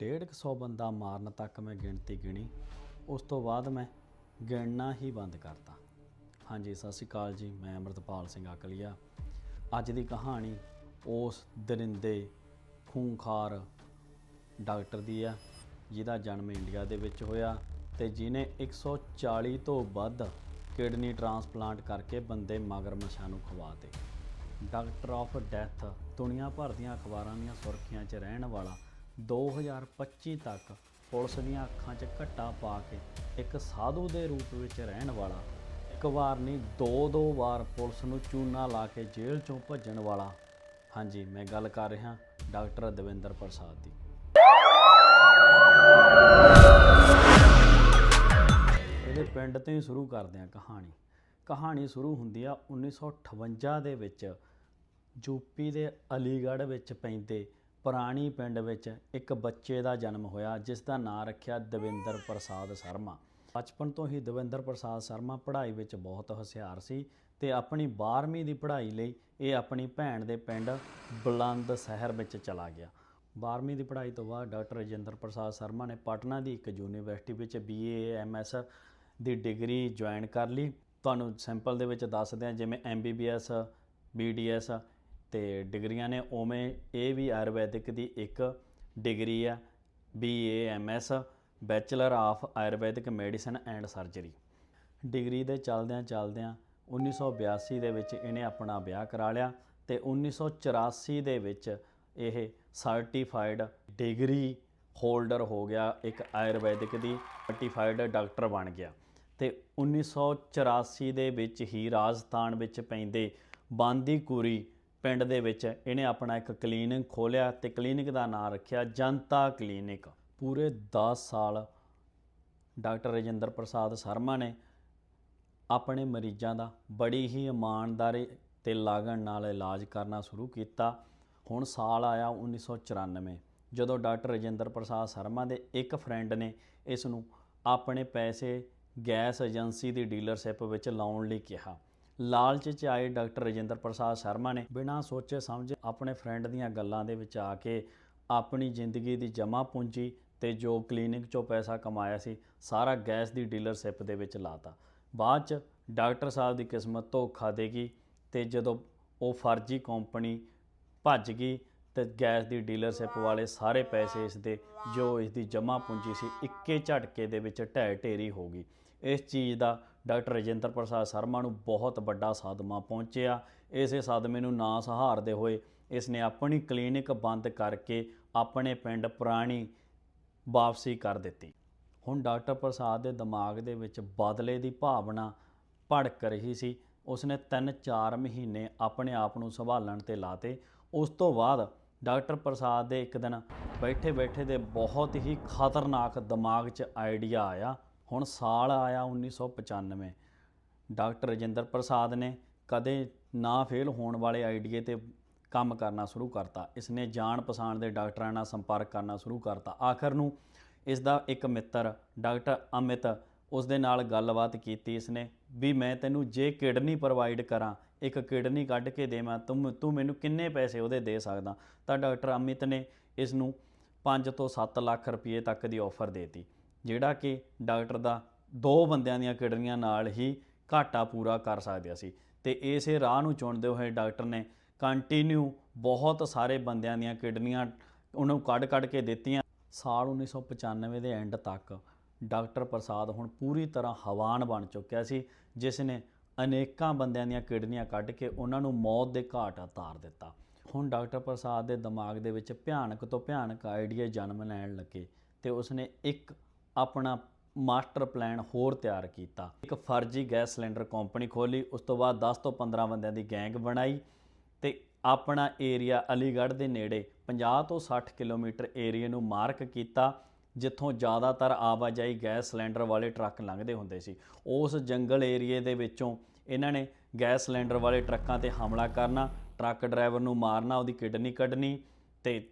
ਡੇਢ ਕੁ ਸੌ ਬੰਦਾ ਮਾਰਨ ਤੱਕ ਮੈਂ ਗਿਣਤੀ ਗਿਣੀ, ਉਸ ਤੋਂ ਬਾਅਦ ਮੈਂ ਗਿਣਨਾ ਹੀ ਬੰਦ ਕਰਤਾ। ਹਾਂਜੀ, ਸਤਿ ਸ਼੍ਰੀ ਅਕਾਲ ਜੀ, ਮੈਂ ਅਮਰਤਪਾਲ ਸਿੰਘ ਅਕਲੀਆ। ਅੱਜ ਦੀ ਕਹਾਣੀ ਉਸ ਦਰਿੰਦੇ ਖੂੰਖਾਰ ਡਾਕਟਰ ਦੀ ਆ, ਜਿਹਦਾ ਜਨਮ ਇੰਡੀਆ ਦੇ ਵਿੱਚ ਹੋਇਆ ਤੇ ਜਿਨੇ 140 ਤੋਂ ਵੱਧ ਕਿਡਨੀ ਟ੍ਰਾਂਸਪਲਾਂਟ ਕਰਕੇ ਬੰਦੇ ਮਗਰ ਮਗਰਮੱਛਾਂ ਨੂੰ ਖਵਾਤੇ ਡਾਕਟਰ ਆਫ ਡੈਥ, ਦੁਨੀਆ ਭਰ ਦੀਆਂ ਅਖਬਾਰਾਂ ਦੀਆਂ ਸੁਰਖੀਆਂ 'ਚ ਰਹਿਣ ਵਾਲਾ 2025 ਤੱਕ ਪੁਲਿਸ ਦੀਆਂ ਅੱਖਾਂ 'ਚ ਘੱਟਾ ਪਾ ਕੇ ਇੱਕ ਸਾਧੂ ਦੇ ਰੂਪ ਵਿੱਚ ਰਹਿਣ ਵਾਲਾ, ਇੱਕ ਵਾਰ ਨਹੀਂ ਦੋ ਦੋ ਵਾਰ ਪੁਲਿਸ ਨੂੰ ਚੂਨਾ ਲਾ ਕੇ ਜੇਲ੍ਹ 'ਚੋਂ ਭੱਜਣ ਵਾਲਾ। ਹਾਂਜੀ, ਮੈਂ ਗੱਲ ਕਰ ਰਿਹਾ ਡਾਕਟਰ ਦਵਿੰਦਰ ਪ੍ਰਸਾਦ ਦੀ। ਇਹਦੇ ਪਿੰਡ ਤੋਂ ਹੀ ਸ਼ੁਰੂ ਕਰਦੇ ਹਾਂ ਕਹਾਣੀ। ਕਹਾਣੀ ਸ਼ੁਰੂ ਹੁੰਦੀ ਆ 1958 ਦੇ ਵਿੱਚ ਯੂਪੀ ਦੇ ਅਲੀਗੜ੍ਹ ਵਿੱਚ ਪੈਂਦੇ ਪੁਰਾਣੀ ਪਿੰਡ ਵਿੱਚ ਇੱਕ ਬੱਚੇ ਦਾ ਜਨਮ ਹੋਇਆ, ਜਿਸ ਦਾ ਨਾਂ ਰੱਖਿਆ ਦਵਿੰਦਰ ਪ੍ਰਸਾਦ ਸ਼ਰਮਾ। ਬਚਪਨ ਤੋਂ ਹੀ ਦਵਿੰਦਰ ਪ੍ਰਸਾਦ ਸ਼ਰਮਾ ਪੜ੍ਹਾਈ ਵਿੱਚ ਬਹੁਤ ਹੁਸ਼ਿਆਰ ਸੀ ਤੇ ਆਪਣੀ 12ਵੀਂ ਦੀ ਪੜ੍ਹਾਈ ਲਈ ਇਹ ਆਪਣੀ ਭੈਣ ਦੇ ਪਿੰਡ ਬੁਲੰਦ ਸ਼ਹਿਰ ਵਿੱਚ ਚਲਾ ਗਿਆ। 12ਵੀਂ ਦੀ ਪੜ੍ਹਾਈ ਤੋਂ ਬਾਅਦ ਡਾਕਟਰ ਰਜਿੰਦਰ ਪ੍ਰਸਾਦ ਸ਼ਰਮਾ ਨੇ ਪਟਨਾ ਦੀ ਇੱਕ ਯੂਨੀਵਰਸਿਟੀ ਵਿੱਚ ਬੀਏ ਐਮਐਸ ਦੀ ਡਿਗਰੀ ਜੁਆਇਨ ਕਰ ਲਈ। ਤੁਹਾਨੂੰ ਸਿੰਪਲ ਦੇ ਵਿੱਚ ਦੱਸ ਦਿਆਂ ਜਿਵੇਂ ਐਮਬੀਬੀਐਸ ਬੀਡੀਐਸ ਤੇ ਡਿਗਰੀਆਂ ਨੇ ਉਵੇਂ ਇਹ ਵੀ ਆਯੁਰਵੈਦਿਕ ਦੀ ਇੱਕ ਡਿਗਰੀ ਆ BAMS bachelor of Ayurvedic medicine and surgery degree ਦੇ ਚਲਦਿਆਂ ਚਲਦਿਆਂ 1982 ਦੇ ਵਿੱਚ ਇਹਨੇ ਆਪਣਾ ਵਿਆਹ ਕਰਾ ਲਿਆ ਤੇ 1984 ਦੇ ਵਿੱਚ ਇਹ ਸਰਟੀਫਾਈਡ ਡਿਗਰੀ ਹੋਲਡਰ ਹੋ ਗਿਆ, ਇੱਕ ਆਯੁਰਵੈਦਿਕ ਦੀ ਸਰਟੀਫਾਈਡ ਡਾਕਟਰ ਬਣ ਗਿਆ। ਤੇ 1984 ਦੇ ਵਿੱਚ ਹੀ ਰਾਜਸਥਾਨ ਵਿੱਚ ਪੈਂਦੇ ਬਾਂਦੀਕੁਰੀ ਪਿੰਡ ਦੇ ਵਿੱਚ ਇਹਨੇ ਆਪਣਾ ਇੱਕ ਕਲੀਨਿਕ ਖੋਲ੍ਹਿਆ ਤੇ ਕਲੀਨਿਕ ਦਾ ਨਾਮ ਰੱਖਿਆ ਜਨਤਾ ਕਲੀਨਿਕ। ਪੂਰੇ 10 ਸਾਲ ਡਾਕਟਰ ਰਜਿੰਦਰ ਪ੍ਰਸਾਦ ਸ਼ਰਮਾ ਨੇ ਆਪਣੇ ਮਰੀਜ਼ਾਂ ਦਾ ਬੜੀ ਹੀ ਇਮਾਨਦਾਰੀ ਤੇ ਲਾਗਣ ਨਾਲ ਇਲਾਜ ਕਰਨਾ ਸ਼ੁਰੂ ਕੀਤਾ। ਹੁਣ ਸਾਲ ਆਇਆ 1994 ਜਦੋਂ ਡਾਕਟਰ ਰਜਿੰਦਰ ਪ੍ਰਸਾਦ ਸ਼ਰਮਾ ਦੇ ਇੱਕ ਫਰੈਂਡ ਨੇ ਇਸ ਨੂੰ ਆਪਣੇ ਪੈਸੇ ਗੈਸ ਏਜੰਸੀ ਦੀ ਡੀਲਰਸ਼ਿਪ ਵਿੱਚ ਲਾਉਣ ਲਈ ਕਿਹਾ। ਲਾਲਚ 'ਚ ਆਏ ਡਾਕਟਰ ਰਜਿੰਦਰ ਪ੍ਰਸਾਦ ਸ਼ਰਮਾ ਨੇ ਬਿਨਾਂ ਸੋਚੇ ਸਮਝੇ ਆਪਣੇ ਫਰੈਂਡ ਦੀਆਂ ਗੱਲਾਂ ਦੇ ਵਿੱਚ ਆ ਕੇ ਆਪਣੀ ਜ਼ਿੰਦਗੀ ਦੀ ਜਮ੍ਹਾਂ ਪੂੰਜੀ ਤੇ ਜੋ ਕਲੀਨਿਕ 'ਚੋਂ ਪੈਸਾ ਕਮਾਇਆ ਸੀ, ਸਾਰਾ ਗੈਸ ਦੀ ਡੀਲਰਸ਼ਿਪ ਦੇ ਵਿੱਚ ਲਾਤਾ। ਬਾਅਦ 'ਚ ਡਾਕਟਰ ਸਾਹਿਬ ਦੀ ਕਿਸਮਤ ਧੋਖਾ ਦੇਗੀ ਤੇ ਜਦੋਂ ਉਹ ਫਰਜ਼ੀ ਕੰਪਨੀ ਭੱਜ ਗਈ ਤੇ ਗੈਸ ਦੀ ਡੀਲਰਸ਼ਿਪ ਵਾਲੇ ਸਾਰੇ ਪੈਸੇ ਇਸ ਦੇ, ਜੋ ਇਸ ਦੀ ਜਮ੍ਹਾਂ ਪੂੰਜੀ ਸੀ, ਇੱਕੇ ਝਟਕੇ ਦੇ ਵਿੱਚ ਢਹਿ ਢੇਰੀ ਹੋ ਗਈ। ਇਸ ਚੀਜ਼ ਦਾ ਡਾਕਟਰ ਰਜਿੰਦਰ ਪ੍ਰਸਾਦ ਸ਼ਰਮਾ ਨੂੰ ਬਹੁਤ ਵੱਡਾ ਸਦਮਾ ਪਹੁੰਚਿਆ। ਇਸੇ ਸਦਮੇ ਨੂੰ ਨਾ ਸਹਾਰਦੇ ਹੋਏ ਇਸ ਨੇ ਆਪਣੀ ਕਲੀਨਿਕ ਬੰਦ ਕਰਕੇ ਆਪਣੇ ਪਿੰਡ ਪੁਰਾਣੀ ਵਾਪਸੀ ਕਰ ਦਿੱਤੀ। ਹੁਣ ਡਾਕਟਰ ਪ੍ਰਸਾਦ ਦੇ ਦਿਮਾਗ ਦੇ ਵਿੱਚ ਬਦਲੇ ਦੀ ਭਾਵਨਾ ਭੜਕ ਰਹੀ ਸੀ। ਉਸਨੇ 3-4 ਮਹੀਨੇ ਆਪਣੇ ਆਪ ਨੂੰ ਸੰਭਾਲਣ ਤੇ ਲਾਤੇ। ਉਸ ਤੋਂ ਬਾਅਦ ਡਾਕਟਰ ਪ੍ਰਸਾਦ ਦੇ ਇੱਕ ਦਿਨ ਬੈਠੇ ਬੈਠੇ ਦੇ ਬਹੁਤ ਹੀ ਖਤਰਨਾਕ ਦਿਮਾਗ 'ਚ ਆਈਡੀਆ ਆਇਆ। ਹੁਣ ਸਾਲ ਆਇਆ 1995 ਡਾਕਟਰ ਰਜਿੰਦਰ ਪ੍ਰਸਾਦ ਨੇ ਕਦੇ ਨਾ ਫੇਲ ਹੋਣ ਵਾਲੇ ਆਈਡੀਏ ਤੇ ਕੰਮ ਕਰਨਾ ਸ਼ੁਰੂ ਕਰਤਾ। ਇਸ ਨੇ ਜਾਣ ਪਛਾਣ ਦੇ ਡਾਕਟਰਾਂ ਨਾਲ ਸੰਪਰਕ ਕਰਨਾ ਸ਼ੁਰੂ ਕਰਤਾ। ਆਖਰ ਨੂੰ ਇਸ ਦਾ ਇੱਕ ਮਿੱਤਰ, ਡਾਕਟਰ ਅਮਿਤ ਉਸ ਦੇ ਨਾਲ ਗੱਲਬਾਤ ਕੀਤੀ। ਇਸ ਨੇ ਵੀ ਮੈਂ ਤੈਨੂੰ ਜੇ ਕਿਡਨੀ ਪ੍ਰੋਵਾਈਡ ਕਰਾਂ, ਇੱਕ ਕਿਡਨੀ ਕੱਢ ਕੇ ਦੇਵਾਂ ਤੂੰ ਤੂੰ ਮੈਨੂੰ ਕਿੰਨੇ ਪੈਸੇ ਉਹਦੇ ਦੇ ਸਕਦਾ? ਤਾਂ ਡਾਕਟਰ ਅਮਿਤ ਨੇ ਇਸ ਨੂੰ 5 ਤੋਂ 7 ਲੱਖ ਰੁਪਏ ਤੱਕ ਦੀ ਆਫਰ ਦੇਤੀ। ਜਿਹੜਾ ਕਿ ਡਾਕਟਰ ਦਾ ਦੋ ਬੰਦਿਆਂ ਦੀਆਂ ਕਿਡਨੀਆਂ ਨਾਲ ਹੀ ਘਾਟਾ ਪੂਰਾ ਕਰ ਸਕਦਾ ਸੀ। ਤੇ ਇਸੇ ਰਾਹ ਨੂੰ ਚੁਣਦੇ ਹੋਏ ਡਾਕਟਰ ਨੇ ਕੰਟੀਨਿਊ ਬਹੁਤ ਸਾਰੇ ਬੰਦਿਆਂ ਦੀਆਂ ਕਿਡਨੀਆਂ ਉਹਨੂੰ ਕੱਢ ਕੱਢ ਕੇ ਦਿੱਤੀਆਂ। ਸਾਲ 1995 ਦੇ ਐਂਡ ਤੱਕ ਡਾਕਟਰ ਪ੍ਰਸਾਦ ਹੁਣ ਪੂਰੀ ਤਰ੍ਹਾਂ ਹਵਾਨ ਬਣ ਚੁੱਕਿਆ ਸੀ, ਜਿਸ ਨੇ ਅਨੇਕਾਂ ਬੰਦਿਆਂ ਦੀਆਂ ਕਿਡਨੀਆਂ ਕੱਢ ਕੇ ਉਹਨਾਂ ਨੂੰ ਮੌਤ ਦੇ ਘਾਟ ਉਤਾਰ ਦਿੱਤਾ। ਹੁਣ ਡਾਕਟਰ ਪ੍ਰਸਾਦ ਦੇ ਦਿਮਾਗ ਦੇ ਵਿੱਚ ਭਿਆਨਕ ਤੋਂ ਭਿਆਨਕ ਆਈਡੀਆ ਜਨਮ ਲੈਣ ਲੱਗੇ ਤੇ ਉਸਨੇ ਇੱਕ ਆਪਣਾ ਮਾਸਟਰ ਪਲਾਨ ਹੋਰ ਤਿਆਰ ਕੀਤਾ। ਇੱਕ ਫਰਜ਼ੀ ਗੈਸ ਸਿਲੰਡਰ ਕੰਪਨੀ ਖੋਲੀ ਉਸ ਤੋਂ ਬਾਅਦ 10 ਤੋਂ 15 ਬੰਦਿਆਂ ਦੀ ਗੈਂਗ ਬਣਾਈ ਤੇ ਆਪਣਾ ਏਰੀਆ ਅਲੀਗੜ੍ਹ ਦੇ ਨੇੜੇ 50 ਤੋਂ 60 ਕਿਲੋਮੀਟਰ ਏਰੀਆ ਨੂੰ ਮਾਰਕ ਕੀਤਾ, ਜਿੱਥੋਂ ਜ਼ਿਆਦਾਤਰ ਆਵਾਜਾਈ ਗੈਸ ਸਿਲੰਡਰ ਵਾਲੇ ਟਰੱਕ ਲੰਘਦੇ ਹੁੰਦੇ ਸੀ। ਉਸ ਜੰਗਲ ਏਰੀਏ ਦੇ ਵਿੱਚੋਂ ਇਹਨਾਂ ਨੇ ਗੈਸ ਸਿਲੰਡਰ ਵਾਲੇ ਟਰੱਕਾਂ ਤੇ ਹਮਲਾ ਕਰਨਾ, ਟਰੱਕ ਡਰਾਈਵਰ ਨੂੰ ਮਾਰਨਾ, ਉਹਦੀ ਕਿਡਨੀ ਕੱਢਣੀ ਤੇ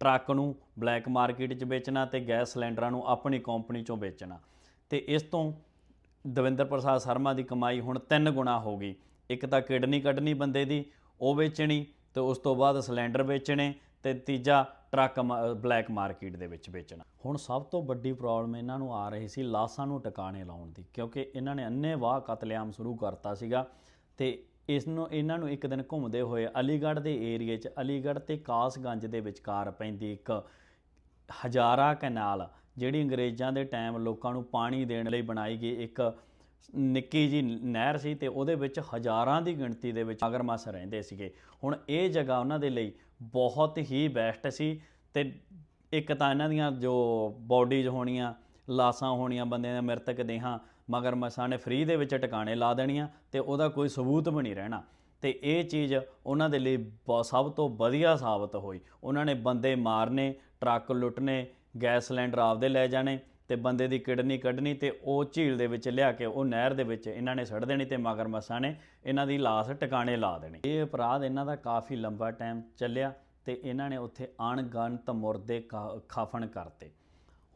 ਟਰੱਕ ਨੂੰ ਬਲੈਕ ਮਾਰਕੀਟ 'ਚ ਵੇਚਣਾ ਤੇ ਗੈਸ ਸਿਲੰਡਰਾਂ ਨੂੰ ਆਪਣੀ ਕੰਪਨੀ 'ਚੋਂ ਵੇਚਣਾ। ਤੇ ਇਸ ਤੋਂ ਦਵਿੰਦਰ ਪ੍ਰਸਾਦ ਸ਼ਰਮਾ ਦੀ ਕਮਾਈ ਹੁਣ ਤਿੰਨ ਗੁਣਾ ਹੋ ਗਈ। ਇੱਕ ਤਾਂ ਕਿਡਨੀ ਕੱਢਣੀ ਬੰਦੇ ਦੀ, ਉਹ ਵੇਚਣੀ ਤੇ ਉਸ ਤੋਂ ਬਾਅਦ ਸਿਲੰਡਰ ਵੇਚਣੇ ਤੇ ਤੀਜਾ ਟਰੱਕ ਬਲੈਕ ਮਾਰਕੀਟ ਦੇ ਵਿੱਚ ਵੇਚਣਾ। ਹੁਣ ਸਭ ਤੋਂ ਵੱਡੀ ਪ੍ਰੋਬਲਮ ਇਹਨਾਂ ਨੂੰ ਆ ਰਹੀ ਸੀ ਲਾਸਾਂ ਨੂੰ ਟਿਕਾਣੇ ਲਾਉਣ ਦੀ, ਕਿਉਂਕਿ ਇਹਨਾਂ ਨੇ ਅੰਨ੍ਹੇਵਾਹ ਕਤਲੇਆਮ ਸ਼ੁਰੂ ਕਰਤਾ ਸੀਗਾ ਤੇ ਇਸ ਨੂੰ ਇਹਨਾਂ ਨੂੰ ਇੱਕ ਦਿਨ ਘੁੰਮਦੇ ਹੋਏ ਅਲੀਗੜ੍ਹ ਦੇ ਏਰੀਏ 'ਚ, ਅਲੀਗੜ੍ਹ ਤੇ ਕਾਸਗੰਜ ਦੇ ਵਿਚਕਾਰ ਪੈਂਦੀ ਇੱਕ ਹਜ਼ਾਰਾ ਕੈਨਾਲ, ਜਿਹੜੀ ਅੰਗਰੇਜ਼ਾਂ ਦੇ ਟਾਈਮ ਲੋਕਾਂ ਨੂੰ ਪਾਣੀ ਦੇਣ ਲਈ ਬਣਾਈ ਗਈ ਇੱਕ ਨਿੱਕੀ ਜੀ ਨਹਿਰ ਸੀ ਤੇ ਉਹਦੇ ਵਿੱਚ ਹਜ਼ਾਰਾਂ ਦੀ ਗਿਣਤੀ ਦੇ ਵਿੱਚ ਮਗਰਮੱਛ ਰਹਿੰਦੇ ਸੀਗੇ। ਹੁਣ ਇਹ ਜਗ੍ਹਾ ਉਹਨਾਂ ਦੇ ਲਈ ਬਹੁਤ ਹੀ ਬੈਸਟ ਸੀ ਤੇ ਇੱਕ ਤਾਂ ਇਹਨਾਂ ਦੀਆਂ ਜੋ ਬਾਡੀਜ਼ ਹੋਣੀਆਂ, ਲਾਸਾਂ ਹੋਣੀਆਂ, ਬੰਦਿਆਂ ਦੇ ਮ੍ਰਿਤਕ ਦੇਹਾਂ ਮਗਰ ਮਗਰਮੱਛਾਂ ਨੇ ਫ੍ਰੀ ਦੇ ਵਿੱਚ ਟਿਕਾਣੇ ਲਾ ਦੇਣੀਆਂ ਤੇ ਉਹਦਾ ਕੋਈ ਸਬੂਤ ਵੀ ਨਹੀਂ ਰਹਿਣਾ। ਤੇ ਇਹ ਚੀਜ਼ ਉਹਨਾਂ ਦੇ ਲਈ ਬ- ਸਭ ਤੋਂ ਵਧੀਆ ਸਾਬਤ ਹੋਈ। ਉਹਨਾਂ ਨੇ ਬੰਦੇ ਮਾਰਨੇ, ਟਰੱਕ ਲੁੱਟਨੇ, ਗੈਸ ਸਿਲੰਡਰ ਆਪਦੇ ਲੈ ਜਾਣੇ ਤੇ ਬੰਦੇ ਦੀ ਕਿਡਨੀ ਕੱਢਣੀ ਤੇ ਉਹ ਝੀਲ ਦੇ ਵਿੱਚ ਲਿਆ ਕੇ ਉਹ ਨਹਿਰ ਦੇ ਵਿੱਚ ਇਹਨਾਂ ਨੇ ਸੜ ਦੇਣੀ ਤੇ ਮਗਰਮੱਛਾਂ ਨੇ ਇਹਨਾਂ ਦੀ ਲਾਸ਼ ਟਿਕਾਣੇ ਲਾ ਦੇਣੀ। ਇਹ ਅਪਰਾਧ ਇਹਨਾਂ ਦਾ ਕਾਫੀ ਲੰਬਾ ਟਾਈਮ ਚੱਲਿਆ ਤੇ ਇਹਨਾਂ ਨੇ ਉੱਥੇ ਅਣਗਣਤ ਮੁਰਦੇ ਕਾ- ਖਾਫਣ ਕਰਤੇ।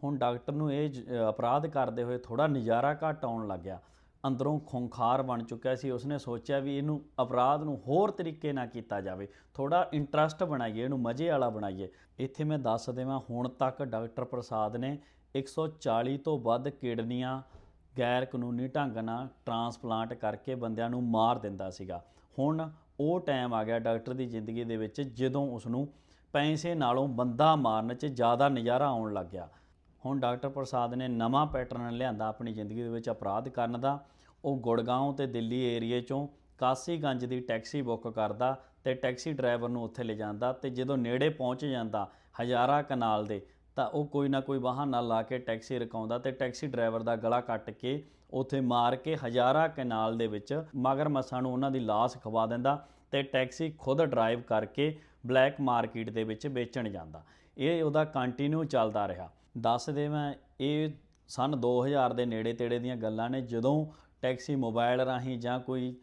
ਹੁਣ ਡਾਕਟਰ ਨੂੰ ਇਹ ਜ- ਅਪਰਾਧ ਕਰਦੇ ਹੋਏ ਥੋੜਾ ਨਜ਼ਾਰਾ ਘੱਟ ਆਉਣ ਲੱਗਿਆ। ਅੰਦਰੋਂ ਖੁੰਖਾਰ ਬਣ ਚੁੱਕਿਆ ਸੀ। ਉਸਨੇ ਸੋਚਿਆ ਵੀ ਇਹਨੂੰ ਅਪਰਾਧ ਨੂੰ ਹੋਰ ਤਰੀਕੇ ਨਾਲ ਕੀਤਾ ਜਾਵੇ। ਥੋੜਾ ਇੰਟਰਸਟ ਬਣਾਈਏ, ਇਹਨੂੰ ਮਜ਼ੇ ਵਾਲਾ ਬਣਾਈਏ। ਇੱਥੇ ਮੈਂ ਦੱਸ ਦੇਵਾਂ, ਹੁਣ ਤੱਕ ਡਾਕਟਰ ਪ੍ਰਸਾਦ ਨੇ 140 ਤੋਂ ਵੱਧ ਕਿਡਨੀਆਂ ਗੈਰ ਕਾਨੂੰਨੀ ਢੰਗ ਨਾਲ ਟਰਾਂਸਪਲਾਂਟ ਕਰਕੇ ਬੰਦਿਆਂ ਨੂੰ ਮਾਰ ਦਿੰਦਾ ਸੀਗਾ। ਹੁਣ ਉਹ ਟਾਈਮ ਆ ਗਿਆ ਡਾਕਟਰ ਦੀ ਜ਼ਿੰਦਗੀ ਦੇ ਵਿੱਚ, ਜਦੋਂ ਉਸ ਨੂੰ ਪੈਸੇ ਨਾਲੋਂ ਬੰਦਾ ਮਾਰਨ 'ਚ ਜ਼ਿਆਦਾ ਨਜ਼ਾਰਾ ਆਉਣ ਲੱਗ ਗਿਆ ਹੁਣ ਡਾਕਟਰ ਪ੍ਰਸਾਦ ਨੇ ਨਵਾਂ ਪੈਟਰਨ ਲਿਆਂਦਾ ਆਪਣੀ ਜ਼ਿੰਦਗੀ ਦੇ ਵਿੱਚ ਅਪਰਾਧ ਕਰਨ ਦਾ। ਉਹ ਗੁੜਗਾਉਂ ਤੇ ਦਿੱਲੀ ਏਰੀਏ ਚੋਂ ਕਾਸੀਗੰਜ ਦੀ ਟੈਕਸੀ ਬੁੱਕ ਕਰਦਾ ਤੇ ਟੈਕਸੀ ਡਰਾਈਵਰ ਨੂੰ ਉੱਥੇ ਲੈ ਜਾਂਦਾ ਤੇ ਜਦੋਂ ਨੇੜੇ ਪਹੁੰਚ ਜਾਂਦਾ ਹਜ਼ਾਰਾ ਕਨਾਲ ਦੇ, ਤਾਂ ਉਹ ਕੋਈ ਨਾ ਕੋਈ ਬਹਾਨਾ ਲਾ ਕੇ ਟੈਕਸੀ ਰਕਾਉਂਦਾ ਤੇ ਟੈਕਸੀ ਡਰਾਈਵਰ ਦਾ ਗਲਾ ਕੱਟ ਕੇ ਉੱਥੇ ਮਾਰ ਕੇ ਹਜ਼ਾਰਾ ਕਨਾਲ ਦੇ ਵਿੱਚ ਮਗਰ ਮਸਾਂ ਨੂੰ ਉਹਨਾਂ ਦੀ ਲਾਸ਼ ਖਵਾ ਦਿੰਦਾ ਤੇ ਟੈਕਸੀ ਖੁਦ ਡਰਾਈਵ ਕਰਕੇ ਬਲੈਕ ਮਾਰਕੀਟ ਦੇ ਵਿੱਚ ਵੇਚਣ ਜਾਂਦਾ। ਇਹ ਉਹਦਾ ਕੰਟੀਨਿਊ ਚੱਲਦਾ ਰਿਹਾ। ਦੱਸ ਦੇਵਾਂ ਇਹ ਸਨ 2000 ਦੇ ਨੇੜੇ ਤੇੜੇ ਦੀਆਂ ਗੱਲਾਂ ਨੇ, ਜਦੋਂ ਟੈਕਸੀ ਮੋਬਾਈਲ ਰਾਹੀਂ ਜਾਂ ਕੋਈ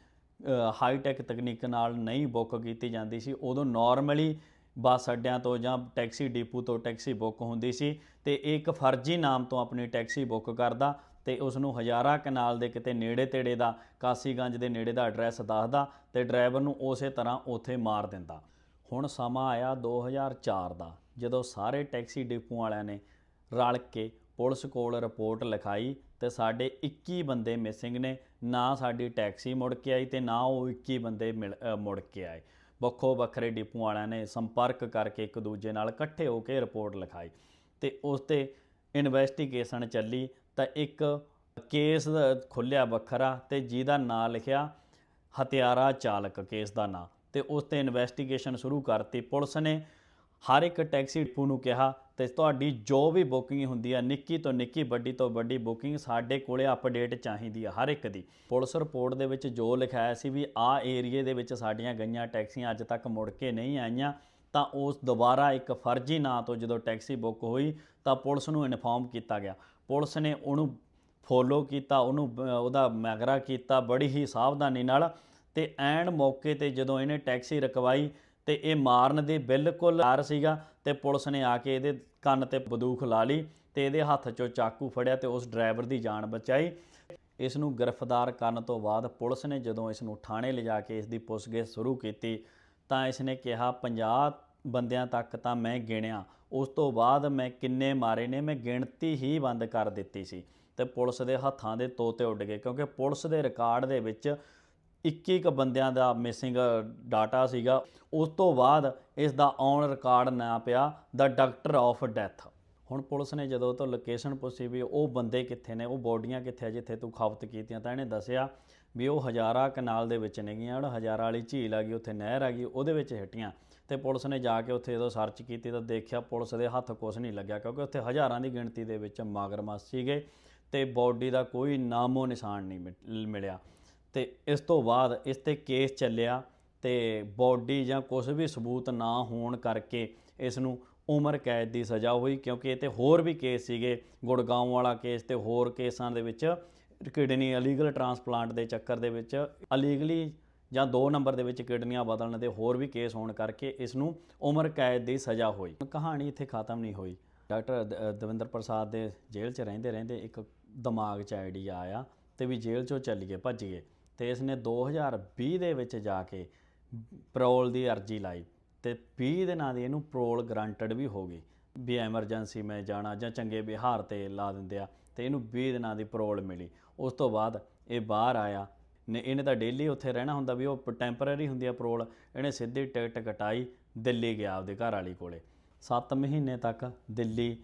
ਹਾਈ ਟੈਕ ਤਕਨੀਕ ਨਾਲ ਨਹੀਂ ਬੁੱਕ ਕੀਤੀ ਜਾਂਦੀ ਸੀ, ਉਦੋਂ ਨਾਰਮਲੀ ਬੱਸ ਅੱਡਿਆਂ ਤੋਂ ਜਾਂ ਟੈਕਸੀ ਡੀਪੂ ਤੋਂ ਟੈਕਸੀ ਬੁੱਕ ਹੁੰਦੀ ਸੀ ਤੇ ਇਹ ਇੱਕ ਫਰਜ਼ੀ ਨਾਮ ਤੋਂ ਆਪਣੀ ਟੈਕਸੀ ਬੁੱਕ ਕਰਦਾ ਤੇ ਉਸ ਨੂੰ ਹਜ਼ਾਰਾ ਕਨਾਲ ਦੇ ਕਿਤੇ ਨੇੜੇ ਤੇੜੇ ਦਾ, ਕਾਸੀਗੰਜ ਦੇ ਨੇੜੇ ਦਾ ਐਡਰੈਸ ਦੱਸਦਾ ਤੇ ਡਰਾਈਵਰ ਨੂੰ ਉਸੇ ਤਰ੍ਹਾਂ ਉੱਥੇ ਮਾਰ ਦਿੰਦਾ। ਹੁਣ ਸਮਾਂ ਆਇਆ 2004 ਦਾ, ਜਦੋਂ ਸਾਰੇ ਟੈਕਸੀ ਡਿਪੂ ਵਾਲਿਆਂ ਨੇ ਰਲ ਕੇ ਪੁਲਿਸ ਕੋਲ ਰਿਪੋਰਟ ਲਿਖਾਈ ਤੇ ਸਾਡੇ 21 ਬੰਦੇ ਮਿਸਿੰਗ ਨੇ। ਨਾ ਸਾਡੀ ਟੈਕਸੀ ਮੁੜ ਕੇ ਆਈ ਤੇ ਨਾ ਉਹ 21 ਬੰਦੇ ਮਿਲ- ਮੁੜ ਕੇ ਆਏ। ਵੱਖੋ ਵੱਖਰੇ ਡਿਪੂ ਵਾਲਿਆਂ ਨੇ ਸੰਪਰਕ ਕਰਕੇ ਇੱਕ ਦੂਜੇ ਨਾਲ ਇਕੱਠੇ ਹੋ ਕੇ ਰਿਪੋਰਟ ਲਿਖਾਈ ਤੇ ਉਸ ਤੇ ਇਨਵੈਸਟੀਗੇਸ਼ਨ ਚੱਲੀ ਤਾਂ ਇੱਕ ਕੇਸ ਖੁੱਲਿਆ ਵੱਖਰਾ ਤੇ ਜਿਹਦਾ ਨਾਂ ਲਿਖਿਆ ਹਥਿਆਰਾ ਚਾਲਕ ਕੇਸ ਦਾ ਨਾਂ ਤੇ ਉਸ ਤੇ ਇਨਵੈਸਟੀਗੇਸ਼ਨ ਸ਼ੁਰੂ ਕਰਤੀ। ਪੁਲਿਸ ਨੇ ਹਰ ਇੱਕ ਟੈਕਸੀ ਡਿਪੂ ਨੂੰ ਕਿਹਾ ਤੇ ਤੁਹਾਡੀ ਜੋ ਵੀ ਬੁਕਿੰਗ ਹੁੰਦੀ ਆ, ਨਿੱਕੀ ਤੋਂ ਨਿੱਕੀ, ਵੱਡੀ ਤੋਂ ਵੱਡੀ ਬੁਕਿੰਗ ਸਾਡੇ ਕੋਲੇ ਅਪਡੇਟ ਚਾਹੀਦੀ ਆ, ਹਰ ਇੱਕ ਦੀ। ਪੁਲਿਸ ਰਿਪੋਰਟ ਦੇ ਵਿੱਚ ਜੋ ਲਿਖਾਇਆ ਸੀ ਵੀ ਆ ਏਰੀਏ ਦੇ ਵਿੱਚ ਸਾਡੀਆਂ ਗਈਆਂ ਟੈਕਸੀਆਂ ਅੱਜ ਤੱਕ ਮੁੜ ਕੇ ਨਹੀਂ ਆਈਆਂ, ਤਾਂ ਉਸ ਦੁਬਾਰਾ ਇੱਕ ਫਰਜ਼ੀ ਨਾਂ ਤੋਂ ਜਦੋਂ ਟੈਕਸੀ ਬੁੱਕ ਹੋਈ, ਤਾਂ ਪੁਲਿਸ ਨੂੰ ਇਨਫਾਰਮ ਕੀਤਾ ਗਿਆ। ਪੁਲਿਸ ਨੇ ਉਹਨੂੰ ਫੋਲੋ ਕੀਤਾ, ਉਹਨੂੰ ਉਹਦਾ ਮਗਰਾ ਕੀਤਾ, ਬੜੀ ਹੀ ਸਾਵਧਾਨੀ ਨਾਲ, ਤੇ ਐਨ ਮੌਕੇ ਤੇ ਜਦੋਂ ਇਹਨੇ ਟੈਕਸੀ ਰਕਵਾਈ ਤੇ ਇਹ ਮਾਰਨ ਦੇ ਬਿਲਕੁਲ ਆਰ ਸੀਗਾ ਤੇ ਪੁਲਿਸ ਨੇ ਆ ਕੇ ਇਹਦੇ ਕੰਨ ਤੇ ਬੰਦੂਕ ਲਾ ਲਈ ਤੇ ਇਹਦੇ ਹੱਥ 'ਚੋਂ ਚਾਕੂ ਫੜਿਆ ਤੇ ਉਸ ਡਰਾਈਵਰ ਦੀ ਜਾਨ ਬਚਾਈ। ਇਸ ਨੂੰ ਗ੍ਰਿਫਤਾਰ ਕਰਨ ਤੋਂ ਬਾਅਦ ਪੁਲਿਸ ਨੇ ਜਦੋਂ ਇਸ ਨੂੰ ਥਾਣੇ ਲਿਜਾ ਕੇ ਇਸ ਦੀ ਪੁੱਛਗਿੱਛ ਸ਼ੁਰੂ ਕੀਤੀ ਤਾਂ ਇਸ ਨੇ ਕਿਹਾ 50 ਬੰਦਿਆਂ ਤੱਕ ਤਾਂ ਮੈਂ ਗਿਣਿਆ। ਉਸ ਤੋਂ ਬਾਅਦ ਮੈਂ ਕਿੰਨੇ ਮਾਰੇ ਨੇ, ਮੈਂ ਗਿਣਤੀ ਹੀ ਬੰਦ ਕਰ ਦਿੱਤੀ ਸੀ। ਤੇ ਪੁਲਿਸ ਦੇ ਹੱਥਾਂ ਦੇ ਤੋਤੇ ਉੱਡ ਗਏ ਕਿਉਂਕਿ ਪੁਲਿਸ ਦੇ ਰਿਕਾਰਡ ਦੇ ਵਿੱਚ 21 ਬੰਦਿਆਂ ਦਾ ਮਿਸਿੰਗ ਡਾਟਾ ਸੀਗਾ। ਉਸ ਤੋਂ ਬਾਅਦ ਇਸ ਦਾ ਔਨ ਰਿਕਾਰਡ ਨਾ ਪਿਆ ਦਾ ਡਾਕਟਰ ਆਫ ਡੈਥ ਹੁਣ ਪੁਲਿਸ ਨੇ ਜਦੋਂ ਤੋਂ ਲੋਕੇਸ਼ਨ ਪੁੱਛੀ ਵੀ ਉਹ ਬੰਦੇ ਕਿੱਥੇ ਨੇ, ਉਹ ਬੋਡੀਆਂ ਕਿੱਥੇ ਆ, ਜਿੱਥੇ ਤੂੰ ਖਪਤ ਕੀਤੀਆਂ, ਤਾਂ ਇਹਨੇ ਦੱਸਿਆ ਵੀ ਉਹ ਹਜ਼ਾਰਾ ਕਨਾਲ ਦੇ ਵਿੱਚ ਨੇਗੀਆਂ ਉਹ ਹਜ਼ਾਰਾ ਵਾਲੀ ਝੀਲ ਆ ਗਈ, ਉੱਥੇ ਨਹਿਰ ਆ ਗਈ, ਉਹਦੇ ਵਿੱਚ ਹਟੀਆਂ। ਤੇ ਪੁਲਿਸ ਨੇ ਜਾ ਕੇ ਉੱਥੇ ਜਦੋਂ ਸਰਚ ਕੀਤੀ ਤਾਂ ਦੇਖਿਆ ਪੁਲਿਸ ਦੇ ਹੱਥ ਕੁਝ ਨਹੀਂ ਲੱਗਿਆ, ਕਿਉਂਕਿ ਉੱਥੇ ਹਜ਼ਾਰਾਂ ਦੀ ਗਿਣਤੀ ਦੇ ਵਿੱਚ ਮਗਰਮੱਛ ਸੀਗੇ ਤੇ ਬੋਡੀ ਦਾ ਕੋਈ ਨਾਮੋ ਨਿਸ਼ਾਨ ਨਹੀਂ ਮਿ- ਮਿਲਿਆ। ਤੇ ਇਸ ਤੋਂ ਬਾਅਦ ਇਸ ਤੇ ਕੇਸ ਚੱਲਿਆ ਤੇ ਬੋਡੀ ਜਾਂ ਕੁਝ ਵੀ ਸਬੂਤ ਨਾ ਹੋਣ ਕਰਕੇ ਇਸ ਨੂੰ ਉਮਰ ਕੈਦ ਦੀ ਸਜ਼ਾ ਹੋਈ, ਕਿਉਂਕਿ ਇਹ ਤੇ ਹੋਰ ਵੀ ਕੇਸ ਸੀਗੇ, ਗੁੜਗਾਉਂ ਵਾਲਾ ਕੇਸ ਤੇ ਹੋਰ ਕੇਸਾਂ ਦੇ ਵਿੱਚ ਕਿਡਨੀ ਅਲੀਗਲ ਟਰਾਂਸਪਲਾਂਟ ਦੇ ਚੱਕਰ ਦੇ ਵਿੱਚ ਅਲੀਗਲੀ ਜਾਂ 2 ਨੰਬਰ ਦੇ ਵਿੱਚ ਕਿਡਨੀਆਂ ਬਦਲਣ ਦੇ ਹੋਰ ਵੀ ਕੇਸ ਹੋਣ ਕਰਕੇ ਇਸ ਨੂੰ ਉਮਰ ਕੈਦ ਦੀ ਸਜ਼ਾ ਹੋਈ। ਕਹਾਣੀ ਇੱਥੇ ਖਤਮ ਨਹੀਂ ਹੋਈ। ਡਾਕਟਰ ਦਵਿੰਦਰ ਪ੍ਰਸਾਦ ਦੇ ਜੇਲ੍ਹ 'ਚ ਰਹਿੰਦੇ ਰਹਿੰਦੇ ਇੱਕ ਦਿਮਾਗ 'ਚ ਆਈਡੀਆ ਆਇਆ ਤੇ ਵੀ ਜੇਲ੍ਹ 'ਚੋਂ ਚੱਲੀਏ, ਭੱਜੀਏ। ਤੇ ਇਸ ਨੇ 2020 ਦੇ ਵਿੱਚ ਜਾ ਕੇ ਪਰੋਲ ਦੀ ਅਰਜ਼ੀ ਲਾਈ ਤੇ 20 ਦਿਨਾਂ ਦੀ ਇਹਨੂੰ ਪ੍ਰੋਲ ਗਰੰਟਡ ਵੀ ਹੋ ਗਈ। ਵੀ ਐਮਰਜੈਂਸੀ ਮੈਂ ਜਾਣਾ ਜਾਂ ਚੰਗੇ ਵਿਹਾਰ ਤੇ ਲਾ ਦਿੰਦੇ ਆ ਤੇ ਇਹਨੂੰ 20 ਦਿਨਾਂ ਦੀ ਪ੍ਰੋਲ ਮਿਲੀ। ਉਸ ਤੋਂ ਬਾਅਦ ਇਹ ਬਾਹਰ ਆਇਆ। ਨੇ ਇਹਨੇ ਤਾਂ ਡੇਲੀ ਉੱਥੇ ਰਹਿਣਾ ਹੁੰਦਾ ਵੀ ਉਹ ਟੈਂਪਰੇਰੀ ਹੁੰਦੀ ਆ ਪ੍ਰੋਲ, ਇਹਨੇ ਸਿੱਧੀ ਟਿਕਟ ਕਟਾਈ, ਦਿੱਲੀ ਗਿਆ ਆਪਦੇ ਘਰ ਵਾਲੀ ਕੋਲੇ। 7 ਮਹੀਨੇ ਤੱਕ ਦਿੱਲੀ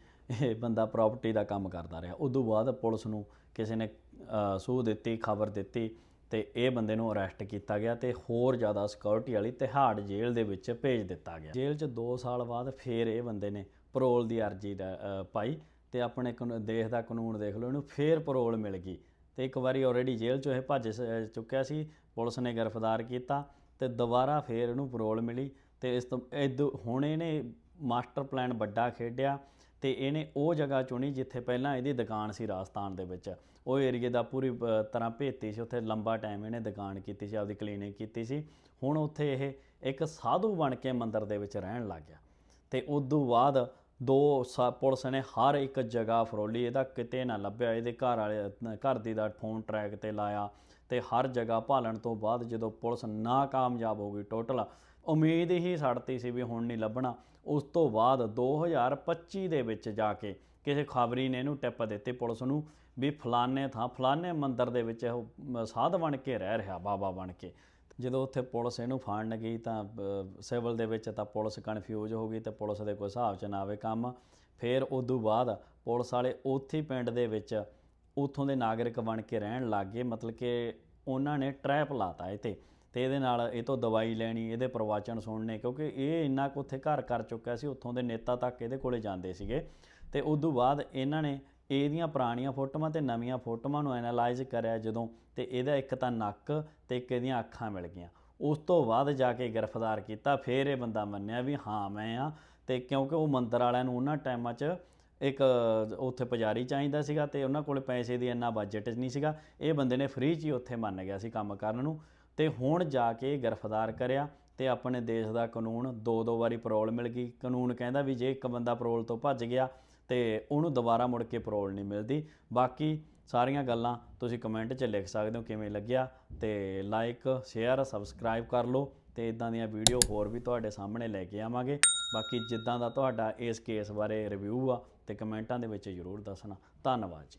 ਇਹ ਬੰਦਾ ਪ੍ਰਾਪਰਟੀ ਦਾ ਕੰਮ ਕਰਦਾ ਰਿਹਾ। ਉਦੋਂ ਬਾਅਦ ਪੁਲਿਸ ਨੂੰ ਕਿਸੇ ਨੇ ਸੂਹ ਦਿੱਤੀ, ਖਬਰ ਦਿੱਤੀ ਤੇ ਇਹ ਬੰਦੇ ਨੂੰ ਅਰੈਸਟ ਕੀਤਾ ਗਿਆ ਤੇ ਹੋਰ ਜ਼ਿਆਦਾ ਸਿਕਿਉਰਿਟੀ ਵਾਲੀ ਤਿਹਾੜ ਜੇਲ੍ਹ ਦੇ ਵਿੱਚ ਭੇਜ ਦਿੱਤਾ ਗਿਆ। ਜੇਲ੍ਹ 'ਚ 2 ਸਾਲ ਬਾਅਦ ਫੇਰ ਇਹ ਬੰਦੇ ਨੇ ਪਰੋਲ ਦੀ ਅਰਜ਼ੀ ਪਾਈ ਤੇ ਆਪਣੇ ਕਾਨੂ- ਦੇਸ਼ ਦਾ ਕਾਨੂੰਨ ਦੇਖ ਲਓ, ਇਹਨੂੰ ਫੇਰ ਪਰੋਲ ਮਿਲ ਗਈ ਤੇ ਇੱਕ ਵਾਰੀ ਆਲਰੇਡੀ ਜੇਲ੍ਹ 'ਚੋਂ ਇਹ ਭੱਜ ਚੁੱਕਿਆ ਸੀ, ਪੁਲਿਸ ਨੇ ਗ੍ਰਿਫਤਾਰ ਕੀਤਾ ਤੇ ਦੁਬਾਰਾ ਫੇਰ ਇਹਨੂੰ ਪਰੋਲ ਮਿਲੀ ਤੇ ਇਸ ਤੋਂ ਇਦੋਂ ਹੁਣ ਇਹਨੇ ਮਾਸਟਰ ਪਲਾਨ ਵੱਡਾ ਖੇਡਿਆ ਤੇ ਇਹਨੇ ਉਹ ਜਗ੍ਹਾ ਚੁਣੀ ਜਿੱਥੇ ਪਹਿਲਾਂ ਇਹਦੀ ਦੁਕਾਨ ਸੀ ਰਾਜਸਥਾਨ ਦੇ ਵਿੱਚ। ਉਹ ਏਰੀਏ ਦਾ ਪੂਰੀ ਤਰ੍ਹਾਂ ਭੇਤੀ ਸੀ। ਉੱਥੇ ਲੰਬਾ ਟਾਈਮ ਇਹਨੇ ਦੁਕਾਨ ਕੀਤੀ ਸੀ, ਆਪਦੀ ਕਲੀਨਿਕ ਕੀਤੀ ਸੀ। ਹੁਣ ਉੱਥੇ ਇਹ ਇੱਕ ਸਾਧੂ ਬਣ ਕੇ ਮੰਦਿਰ ਦੇ ਵਿੱਚ ਰਹਿਣ ਲੱਗ ਗਿਆ। ਤੇ ਉਦੋਂ ਬਾਅਦ ਦੋ ਸਾ- ਪੁਲਿਸ ਨੇ ਹਰ ਇੱਕ ਜਗ੍ਹਾ ਫਰੋਲੀ। ਇਹਦਾ ਕਿਤੇ ਨਾ ਲੱਭਿਆ। ਇਹਦੇ ਘਰ ਵਾਲੇ ਘਰ ਦੀ ਦਾ ਫੋਨ ਟਰੈਕ ਤੇ ਲਾਇਆ ਤੇ ਹਰ ਜਗ੍ਹਾ ਭਾਲਣ ਤੋਂ ਬਾਅਦ ਜਦੋਂ ਪੁਲਿਸ ਨਾਕਾਮਯਾਬ ਹੋ ਗਈ ਟੋਟਲ ਉਮੀਦ ਹੀ ਸੜਤੀ ਸੀ ਵੀ ਹੁਣ ਨਹੀਂ ਲੱਭਣਾ। ਉਸ ਤੋਂ ਬਾਅਦ 2025 ਦੇ ਵਿੱਚ ਜਾ ਕੇ ਕਿਸੇ ਖਬਰੀ ਨੇ ਇਹਨੂੰ ਟਿੱਪ ਦਿੱਤੀ ਪੁਲਿਸ ਨੂੰ ਵੀ ਫਲਾਣੇ ਥਾਂ, ਫਲਾਣੇ ਮੰਦਰ ਦੇ ਵਿੱਚ ਉਹ ਸਾਧ ਬਣ ਕੇ ਰਹਿ ਰਿਹਾ, ਬਾਬਾ ਬਣ ਕੇ। ਜਦੋਂ ਉੱਥੇ ਪੁਲਿਸ ਇਹਨੂੰ ਫੜਨ ਗਈ ਤਾਂ ਸਿਵਲ ਦੇ ਵਿੱਚ ਤਾਂ ਪੁਲਿਸ ਕਨਫਿਊਜ਼ ਹੋ ਗਈ ਤੇ ਪੁਲਿਸ ਦੇ ਕੋਈ ਹਿਸਾਬ 'ਚ ਨਾ ਆਵੇ ਕੰਮ। ਫਿਰ ਉਦੋਂ ਬਾਅਦ ਪੁਲਿਸ ਵਾਲੇ ਉੱਥੇ ਪਿੰਡ ਦੇ ਵਿੱਚ ਉੱਥੋਂ ਦੇ ਨਾਗਰਿਕ ਬਣ ਕੇ ਰਹਿਣ ਲੱਗ ਗਏ। ਮਤਲਬ ਕਿ ਉਹਨਾਂ ਨੇ ਟਰੈਪ ਲਾਤਾ ਇਹ ਤੇ ਤੇ ਇਹਦੇ ਨਾਲ ਇਹ ਤੋਂ ਦਵਾਈ ਲੈਣੀ, ਇਹਦੇ ਪ੍ਰਵਚਨ ਸੁਣਨੇ, ਕਿਉਂਕਿ ਇਹ ਇੰਨਾ ਕੁ ਉੱਥੇ ਘਰ ਕਰ ਚੁੱਕਿਆ ਸੀ, ਉੱਥੋਂ ਦੇ ਨੇਤਾ ਤੱਕ ਇਹਦੇ ਕੋਲੇ ਜਾਂਦੇ ਸੀਗੇ। ਤੇ ਤੋਂ ਬਾਅਦ ਇਹਨਾਂ ਨੇ ਇਹਦੀਆਂ ਪੁਰਾਣੀਆਂ ਫੋਟੋਆਂ ਤੇ ਨਵੀਆਂ ਫੋਟੋਆਂ ਨੂੰ ਐਨਾਲਾਈਜ਼ ਕਰਿਆ ਜਦੋਂ, ਤੇ ਇਹਦਾ ਇੱਕ ਤਾਂ ਨੱਕ ਤੇ ਇੱਕ ਇਹਦੀਆਂ ਅੱਖਾਂ ਮਿਲ ਗਈਆਂ। ਉਸ ਤੋਂ ਬਾਅਦ ਜਾ ਕੇ ਗ੍ਰਿਫਤਾਰ ਕੀਤਾ, ਫਿਰ ਇਹ ਬੰਦਾ ਮੰਨਿਆ ਵੀ ਹਾਂ, ਮੈਂ ਆ ਤੇ ਕਿਉਂਕਿ ਉਹ ਮੰਦਰ ਵਾਲਿਆਂ ਨੂੰ ਉਹਨਾਂ ਟਾਈਮਾਂ 'ਚ ਇੱਕ ਉੱਥੇ ਪੁਜਾਰੀ ਚਾਹੀਦਾ ਸੀਗਾ ਤੇ ਉਹਨਾਂ ਕੋਲ ਪੈਸੇ ਦੀ ਇੰਨਾ ਬਜਟ ਨਹੀਂ ਸੀਗਾ। ਇਹ ਬੰਦੇ ਨੇ ਫ੍ਰੀ 'ਚ ਹੀ ਉੱਥੇ ਮੰਨ ਗਿਆ ਸੀ ਕੰਮ ਕਰਨ ਨੂੰ। ਤੇ ਹੁਣ ਜਾ ਕੇ ਗ੍ਰਿਫਤਾਰ ਕਰਿਆ ਤੇ ਆਪਣੇ ਦੇਸ਼ ਦਾ ਕਾਨੂੰਨ ਦੋ ਦੋ ਵਾਰੀ ਪਰੋਲ ਮਿਲ ਗਈ। ਕਾਨੂੰਨ ਕਹਿੰਦਾ ਵੀ ਜੇ ਇੱਕ ਬੰਦਾ ਪਰੋਲ ਤੋਂ ਭੱਜ ਗਿਆ ਤੇ ਉਹਨੂੰ ਦੁਬਾਰਾ ਮੁੜ ਕੇ ਪਰੋਲ ਨਹੀਂ ਮਿਲਦੀ। ਬਾਕੀ ਸਾਰੀਆਂ ਗੱਲਾਂ ਤੁਸੀਂ ਕਮੈਂਟ 'ਚ ਲਿਖ ਸਕਦੇ ਹੋ ਕਿਵੇਂ ਲੱਗਿਆ ਤੇ ਲਾਈਕ ਸ਼ੇਅਰ ਸਬਸਕ੍ਰਾਈਬ ਕਰ ਲਓ ਤੇ ਇਦਾਂ ਦੀਆਂ ਵੀਡੀਓ ਹੋਰ ਵੀ ਤੁਹਾਡੇ ਸਾਹਮਣੇ ਲੈ ਕੇ ਆਵਾਂਗੇ। ਬਾਕੀ ਜਿੱਦਾਂ ਦਾ ਤੁਹਾਡਾ ਇਸ ਕੇਸ ਬਾਰੇ ਰਿਵਿਊ ਆ ਤੇ ਕਮੈਂਟਾਂ ਦੇ ਵਿੱਚ ਜ਼ਰੂਰ ਦੱਸਣਾ। ਧੰਨਵਾਦ ਜੀ।